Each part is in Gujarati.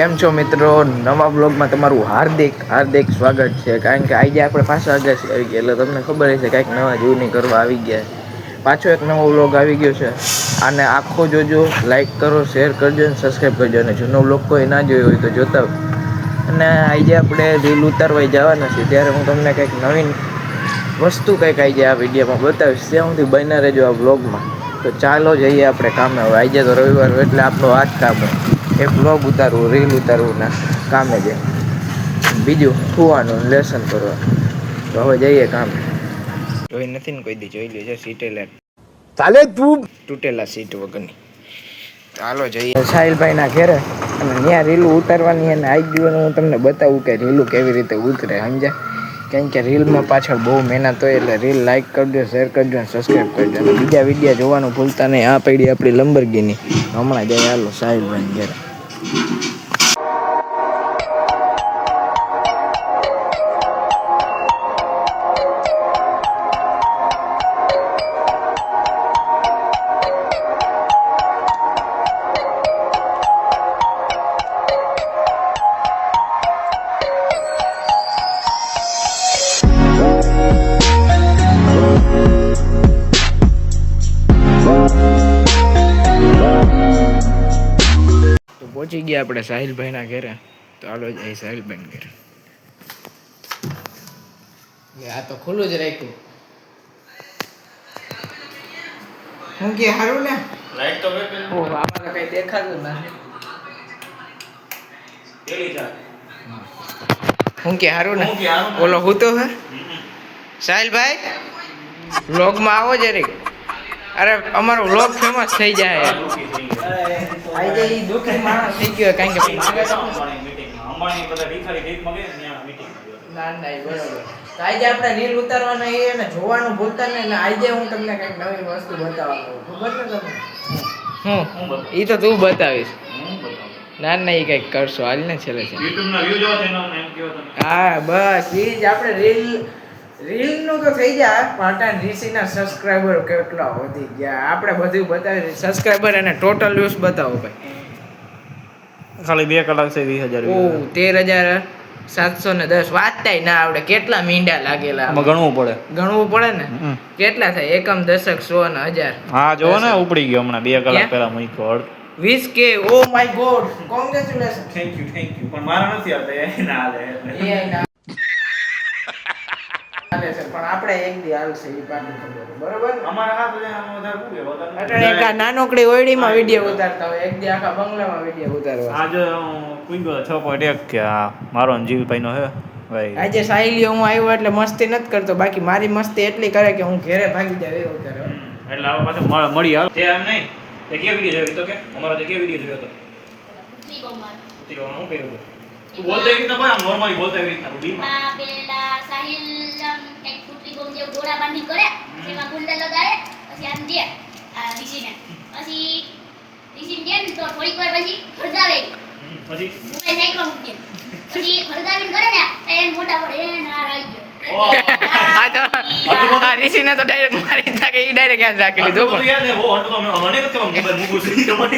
કેમ છો મિત્રો? નવા બ્લોગમાં તમારું હાર્દિક હાર્દિક સ્વાગત છે. કારણ કે આજે આપણે પાછા આગળ આવી ગયા. એટલે તમને ખબર હશે કાંઈક નવા જૂની કરવા આવી ગયા. પાછો એક નવો બ્લોગ આવી ગયો છે. આને આખો જોજો લાઈક કરો શેર કરજો અને સબસ્ક્રાઈબ કરજો. અને જૂનો બ્લોગ કોઈ ના જોયો હોય તો જોતા અને આજે આપણે રીલ ઉતારવા જવાના છીએ. ત્યારે હું તમને કંઈક નવીન વસ્તુ કંઈક આજે આ વિડીયોમાં બતાવીશ. ત્યાં સુધી રહેજો આ બ્લોગમાં તો ચાલો જઈએ આપણે કામે. હવે આજે તો રવિવાર એટલે આપણો આ કામ હોય એક બ્લોગ ઉતારવું રીલ ઉતારવું ના કામે છે બીજું સુવાનું લેસન કરવાનું. તો હવે જઈએ કામ. જોઈ નથી ને કોઈ દી જોઈ લેજો સીટેલા. ચાલે તું. તૂટેલા સીટ વગરની. ચાલો જઈએ. સાહિલભાઈ ના ઘેરે અને ત્યાં રીલું ઉતારવાની અને આઈ ગયું હું તમને બતાવું કે રીલું કેવી રીતે ઉતરે સમજ્યા? કેમ કે રીલમાં પાછળ બહુ મહેનત હોય એટલે રીલ લાઈક કરજો શેર કરજો અને સબસ્ક્રાઈબ કરજો. અને બીજા વિડીયા જોવાનું ભૂલતા નહીં. આ પડી આપણી લંબરગીની હમણાં જાય હાલો સાહિલભાઈ ઘેરે. પહોંચી ગયા આપણે સાહિલભાઈના ઘરે. તો હાલો જઈ સાહિલભાઈ ઘરે. આ તો ખુલ્લું જ રાખ્યું. હું કે હારું ને? લાઈટ તો વેપે ઓ આમાં કઈ દેખાતું નથી હું કે હારું ને? હું કે હારું ને? ઓલો હું તો હે? સાહિલભાઈ વ્લોગમાં આવો જરીક. અરે અમારો વ્લોગ ફેમસ થઈ જાય. આજે ઈ દુઃખી માણસ થઈ ગયો કારણ કે ને. ના ના ઈ બરોબર. આજે આપણે રીલ ઉતારવાના એ ને જોવાનું ભૂલતા નહીં આજે હું તમને કંઈક નવી વસ્તુ બતાવવાનો ખબર તમને? હું? હું તો તું બતાવીશ. ના ના એ કંઈક કરશો. હાલ ને છેલ્લે છે. YouTube ના view જોવા છે ને એમ કહો તમે. હા બસ. એ જ આપણે રીલ રીલનું તો થઈ જાય. પાટણ રીસીના સબસ્ક્રાઇબર કેટલા વધી ગયા? આપણે બધું બતાવી સબસ્ક્રાઈબર અને ટોટલ વ્યૂઝ બતાવો ભાઈ. ખાલી બે કલાક છે વીસ હજાર ઓ તેર હજાર સાતસો ને દસ. વાંચતાય ના આવડે. કેટલા મીંડા લાગેલા ગણવું પડે. ગણવું પડે ને? કેટલા થાય? એકમ દશક સો ને હજાર. હા જો ને ઉપડી ગયો હમણાં. બે કલાક પહેલા પહેલા મૂક્યો વીસ કે? ઓ my god congratulation thank you thank you પણ મારા નથી આવતા. એના હાલે. એટલે. છે પણ આપણે એક દી હાલશે ઈ પાકું ખબર. બરોબર? અમારા હાથ વધારે વધારે એક આ ઓયડીમાં વીડિયો ઉતારતા હોય. એક દી આખા બંગલામાં વીડિયો ઉતારવા. આજે હું કુંગો છ પોઈન્ટ એક કે આ મારો ને જીવભાઈનો હે ભાઈ. આજે સાહિલીઓ હું આવ્યો એટલે મસ્તી નથી કરતો. બાકી મારી મસ્તી એટલી કરે કે હું ઘેરે ભાગી જાવ એવો કરે એટલે હવે પાછું મળ- મળી આવે તે એમ નહીં? તે કે વીડિયો જોયો તો કે? અમારો તે કે વીડિયો જોયો તો? તે હું કર્યું હતું? તું બોલતો એવી રીતના બોલ આમ નોર્મલી બોલતો એવી રીતના માં પેલા સાહિલ આમ એક કૂતરી બોમ જેવું ગોળા બાંધી કરે એમાં ગુંડા લગાડે પછી આમ દે આ ઋષિને. પછી ઋષિને દે ને તો થોડીક વાર પછી ખરદાવે પછી? મોબાઈલ સાઈડમાં મૂકી. પછી ખરદાવીને કરે ને એ મોટા પડે એ ના આવી ગયો. ઓહ. આ તો આ ઋષિને તો ડાયરેક્ટ મારી નાખે ડાયરેક્ટ યાદ રાખી લીધું પણ.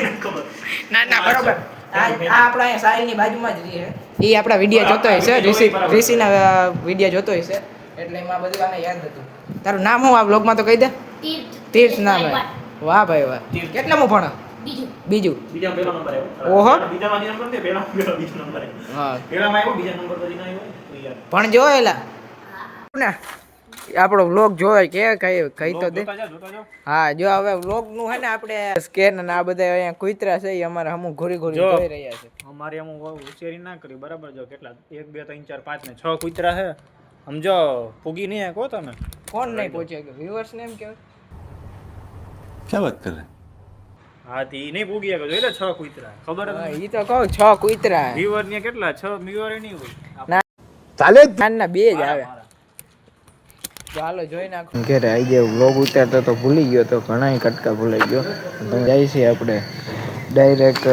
એ ખબર. ના ના બરોબર. આપણા અહીંયા સાહિલની બાજુમાં જ રહે એ આપણા વીડિયો જોતો હોય છે ઋષિ ઋષિના વીડિયો જોતો હોય છે. એટલે એમાં બધું આને યાદ હતું. તારું નામ હું આ બ્લોગમાં તો કહી દે? તીર્થ. ના નામ હે. વાહ ભાઈ વાહ. કેટલામું ભણો? બીજું. બીજું. બીજામાં પહેલો નંબર આવ્યો. ઓહો. બીજામાં નંબર છે, પહેલામાં પહેલો બીજો નંબર. હા. પહેલામાં આવ્યો, બીજા નંબર પછી ના આવ્યો. તો. પણ જોયેલા ને. આપણો વ્લોગ જોવાય કે કઈ કઈ તો દે. હા જો હવે વ્લોગનું હે ને આપણે સ્કેન અને આ બધા અહીંયા કુતરા છે અમારે હમુ ઘોરી ઘોરી જોઈ રહ્યા છે. અમારે હમુ ઉછેરી ના કરી બરાબર? જો કેટલા? 1 2 3 4 5 ને છ કુતરા છે. સમજો પૂગી નહીં કહો તમે. કોણ નહીં પહોંચે કે? વ્યુઅર્સ ને એમ કેવાય? ક્યાં વાત કરે? હા તે નહીં પૂગી કે જોઈ લે કુતરા. ખબર ઈ તો કહો 6 કુતરા વ્યુઅર ને કેટલા? છ વ્યુઅર નહીં હોય. ચાલે ના બે જ આવે. ચાલો જોઈ નાખો. ઘરે આવી ગયો વ્લોગ ઉતારતો તો ભૂલી ગયો તો ઘણા કટકા ભૂલાઈ ગયો. તો જાય છે આપણે ડાયરેક્ટ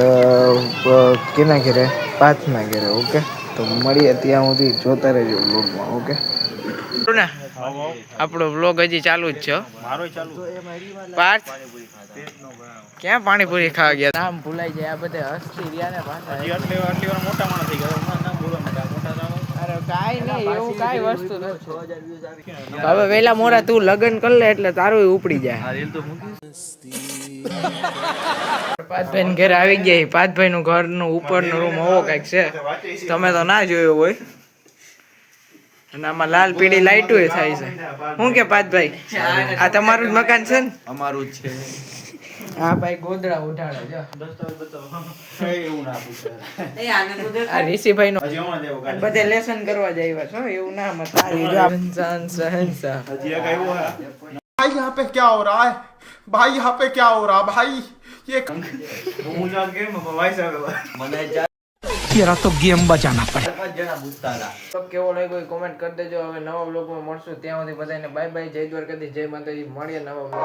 કેના ઘેરે? પાંચના ઘેરે ઓકે તો મળીએ ત્યાં સુધી જોતા રહેજો વ્લોગમાં ઓકે આપણો વ્લોગ હજી ચાલુ જ છે. પાર્થ? ક્યાં પાણીપુરી ખાવા ગયા? નામ ભૂલાઈ જાય આ બધા હસ્તી રહ્યા ને પાછા અરે કાઈ નહીં એવું કાઈ વસ્તુ નથી. હવે વેલા મોરા તું લગન કર લે એટલે તારું ઉપડી જાય. પાથભાઈ ઘરે આવી ગયા પાથભાઈ નું ઘરનું ઉપરનું રૂમ હોવો કંઈક છે. તમે તો ના જોયો હોય. અને આમાં લાલ પીળી લાઈટો થાય છે. શું કે પાથભાઈ આ તમારું જ મકાન છે ને? અમારું જ છે. હા ભાઈ ગોદડા ઉઠાડે જો આ ઋષિભાઈ નો બધે લેસન કરવા જ આવ્યા છો એવું ના મત ઇન્સાન સહનસા भाई यहाँ पे क्या हो रहा है भाई यहाँ पे क्या हो रहा भाई ये તો કેવો લાગ્યો કોમેન્ટ કરી દેજો હવે નવા બ્લોગમાં મળશું ત્યાં સુધી બધાને બાય બાય જય દ્વારકાધીશ જય માતાજી મળીએ નવા બ્લોગ